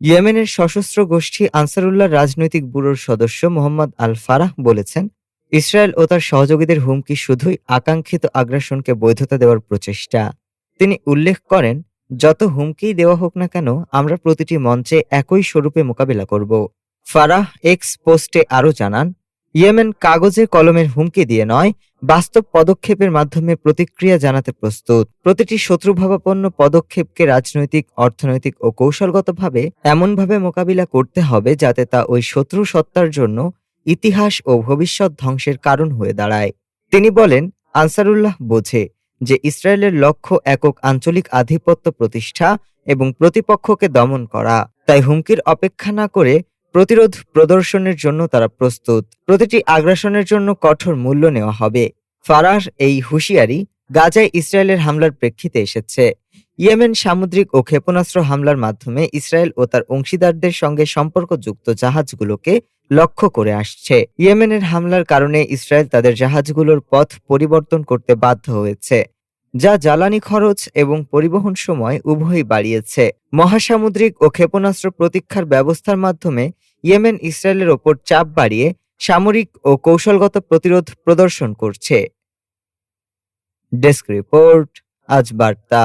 ইয়েমেনের সশস্ত্র গোষ্ঠী আনসারুল্লাহ রাজনৈতিক ব্যুরোর সদস্য মোহাম্মদ আল ফারাহ বলেছেন, ইসরায়েল ও তার সহযোগীদের হুমকি শুধুই আকাঙ্ক্ষিত আগ্রাসনকে বৈধতা দেওয়ার প্রচেষ্টা। তিনি উল্লেখ করেন, যত হুমকি দেওয়া হোক না কেন, আমরা প্রতিটি মঞ্চে একই স্বরূপে মোকাবিলা করব। ফারাহ এক্স পোস্টে আরও জানান ইয়েমেন কাগজে কলমের হুমকি দিয়ে নয়, বাস্তব পদক্ষেপের মাধ্যমে প্রতিক্রিয়া জানাতে প্রস্তুত। প্রতিটি শত্রুভাবাপন্ন পদক্ষেপকে রাজনৈতিক, অর্থনৈতিক ও কৌশলগতভাবে এমনভাবে মোকাবিলা করতে হবে যাতে তা ওই শত্রু সত্তার জন্য ইতিহাস ও ভবিষ্যৎ ধ্বংসের কারণ হয়ে দাঁড়ায়। তিনি বলেন, আনসারুল্লাহ বোঝে যে ইসরায়েলের লক্ষ্য একক আঞ্চলিক আধিপত্য প্রতিষ্ঠা এবং প্রতিপক্ষকে দমন করা। তাই হুমকির অপেক্ষা না করে প্রতিরোধ প্রদর্শনের জন্য তারা প্রস্তুত। প্রতিটি আগ্রাসনের জন্য কঠোর মূল্য নেওয়া হবে। ফারাহ এই হুঁশিয়ারি গাজায় ইসরায়েলের হামলার প্রেক্ষিতে এসেছে। ইয়েমেন সামুদ্রিক ও ক্ষেপণাস্ত্র হামলার মাধ্যমে ইসরায়েল ও তার অংশীদারদের সঙ্গে সম্পর্কযুক্ত জাহাজগুলোকে লক্ষ্য করে আসছে। ইয়েমেনের হামলার কারণে ইসরায়েল তাদের জাহাজগুলোর পথ পরিবর্তন করতে বাধ্য হয়েছে, যা জ্বালানি খরচ এবং পরিবহন সময় উভয়ই বাড়িয়েছে। মহাসামুদ্রিক ও ক্ষেপণাস্ত্র প্রতীক্ষার ব্যবস্থার মাধ্যমে ইয়েমেন ইসরায়েলের ওপর চাপ বাড়িয়ে সামরিক ও কৌশলগত প্রতিরোধ প্রদর্শন করছে। ডেস্ক রিপোর্ট, আজ বার্তা।